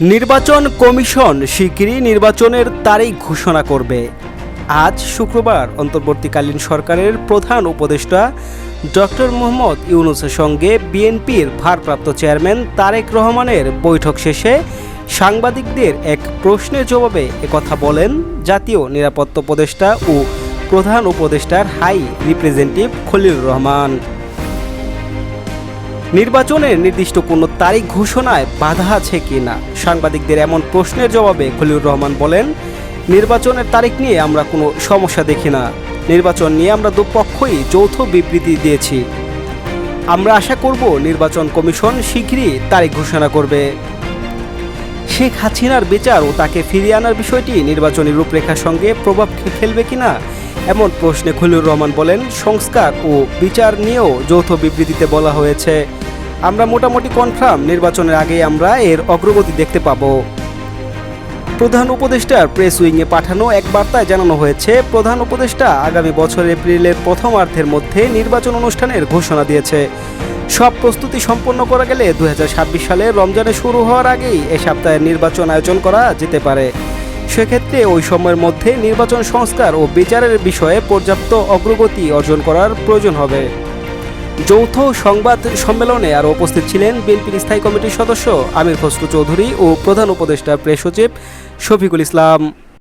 নির্বাচন কমিশন শিগগিরই নির্বাচনের তারিখ ঘোষণা করবে। আজ শুক্রবার অন্তর্বর্তীকালীন সরকারের প্রধান উপদেষ্টা ডক্টর মোহাম্মদ ইউনুসের সঙ্গে বিএনপির ভারপ্রাপ্ত চেয়ারম্যান তারেক রহমানের বৈঠক শেষে সাংবাদিকদের এক প্রশ্নের জবাবে একথা বলেন জাতীয় নিরাপত্তা উপদেষ্টা ও প্রধান উপদেষ্টার হাই রিপ্রেজেন্টেটিভ খলিলুর রহমান। নির্বাচনের নির্দিষ্ট কোনো তারিখ ঘোষণায় বাধা আছে কি না সাংবাদিকদের এমন প্রশ্নের জবাবে খলিউর রহমান বলেন, নির্বাচনের তারিখ নিয়ে আমরা কোনো সমস্যা দেখি না। নির্বাচন নিয়ে আমরা দুপক্ষই যৌথ বিবৃতি দিয়েছি। আমরা আশা করব নির্বাচন কমিশন শীঘ্রই তারিখ ঘোষণা করবে। শেখ হাসিনার বিচার ও তাকে ফিরিয়ে আনার বিষয়টি নির্বাচনী রূপরেখার সঙ্গে প্রভাব ফেলবে কিনা এমন প্রশ্নে খলিউর রহমান বলেন, সংস্কার ও বিচার নিয়েও যৌথ বিবৃতিতে বলা হয়েছে। আমরা মোটামুটি কনফার্ম নির্বাচনের আগে আমরা এর অগ্রগতি দেখতে পাবো। প্রধান উপদেষ্টার প্রেস উইংয়ে পাঠানো এক বার্তায় জানানো হয়েছে, প্রধান উপদেষ্টা আগামী বছর এপ্রিলের প্রথমার্ধের মধ্যে নির্বাচন অনুষ্ঠানের ঘোষণা দিয়েছে। সব প্রস্তুতি সম্পন্ন করা গেলে দু হাজার ছাব্বিশ সালে রমজানে শুরু হওয়ার আগেই এ সপ্তাহে নির্বাচন আয়োজন করা যেতে পারে। সেক্ষেত্রে ওই সময়ের মধ্যে নির্বাচন সংস্কার ও বিচারের বিষয়ে পর্যাপ্ত অগ্রগতি অর্জন করার প্রয়োজন হবে। যৌথ সংবাদ সম্মেলনে আর উপস্থিত ছিলেন বিএনপির স্থায়ী কমিটির সদস্য আমির খসরু চৌধুরী ও প্রধান উপদেষ্টা প্রেস সচিব শফিকুল ইসলাম।